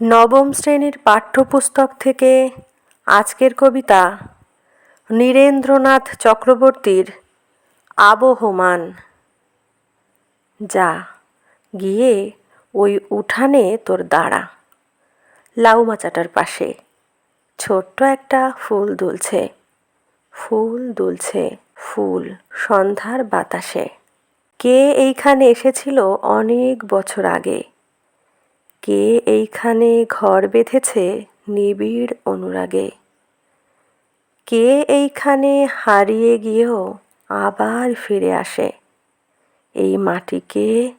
নবম শ্রেণির পাঠ্যপুস্তক থেকে আজকের কবিতা নীরেন্দ্রনাথ চক্রবর্তীর আবহমান, যা গিয়ে ওই উঠানে তোর দাঁড়া। লাউ মাচাটার পাশে ছোট্ট একটা ফুল দুলছে ফুল দুলছে ফুল সন্ধ্যার বাতাসে। কে এইখানে এসেছিল অনেক বছর আগে? কে এইখানে ঘর বেঁধেছে নিবিড় অনুরাগে? কে এইখানে হারিয়ে গিয়েও আবার ফিরে আসে? এই মাটিকে,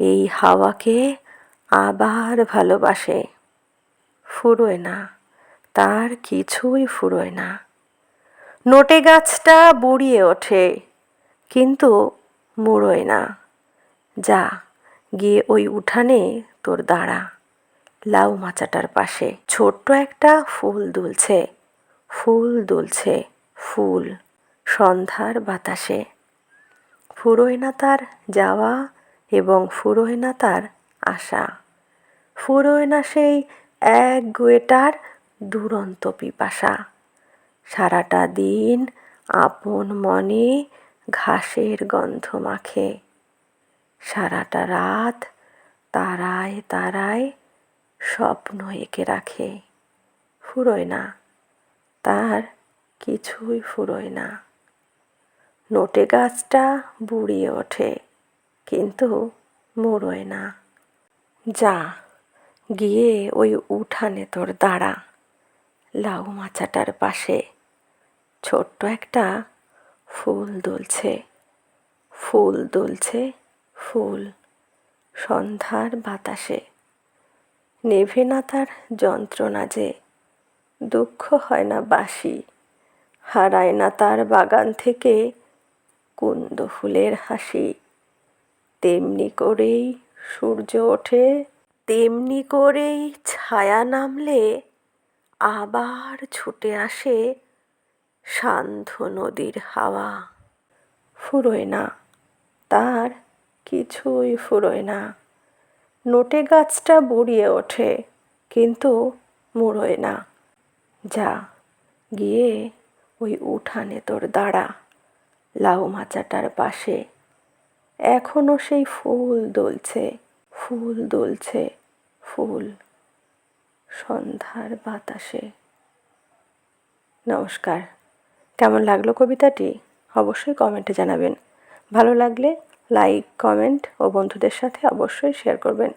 এই হাওয়াকে আবার ভালোবাসে। ফুরোয় না, তার কিছুই ফুরোয় না। নোটে গাছটা বুড়িয়ে ওঠে, কিন্তু মুড়োয় না। যা, গিয়ে ওই উঠানে তোর দাঁড়া। লাউ মাচাটার পাশে ছোট্ট একটা ফুল দুলছে। ফুল দুলছে, ফুল। সন্ধ্যার বাতাসে। ফুরোয় না তার যাওয়া এবং ফুরোয় না তার আশা ফুরোয় সেই এক গুয়েটার দুরন্ত পিপাসা। সারাটা দিন আপন মনে ঘাসের গন্ধ মাখে। সারাটা রাত তারায় তারায় স্বপ্ন এঁকে রাখে। ফুরোয় না। তার কিছুই ফুরোয় না। নোটে গাছটা বুড়িয়ে ওঠে, কিন্তু মুড়োয় না। যা, গিয়ে ওই উঠানে তোর দাঁড়া। লাউ মাচাটার পাশে ছোট্ট একটা ফুল দুলছে। ফুল দুলছে ফুল। সন্ধ্যার বাতাসে। নেভে না তার যন্ত্রণা যে, দুঃখ হয় না বাসি হারায় না তার বাগান থেকে কুন্দ ফুলের হাসি। তেমনি করেই সূর্য ওঠে, তেমনি করেই ছায়া নামলে আবার ছুটে আসে সান্ধ্য নদীর হাওয়া। ফুরোয় না তার কিছুই ফুরোয় না। নোটে গাছটা বুড়িয়ে ওঠে, কিন্তু মুড়োয় না। যা, গিয়ে ওই উঠানে তোর দাঁড়া, লাউ মাচাটার পাশে। এখনও সেই ফুল দুলছে ফুল দুলছে, ফুল সন্ধ্যার বাতাসে। নমস্কার। কেমন লাগল কবিতাটি? অবশ্যই কমেন্টে জানাবেন। ভালো লাগলে লাইক কমেন্ট ও বন্ধুদের সাথে অবশ্যই শেয়ার করবেন।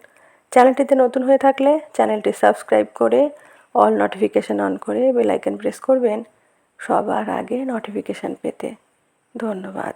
চ্যানেলটিতে নতুন হয়ে থাকলে চ্যানেলটি সাবস্ক্রাইব করে অল নোটিফিকেশান অন করে বেল আইকন প্রেস করবেন। সবার আগে নোটিফিকেশান পেতে। ধন্যবাদ।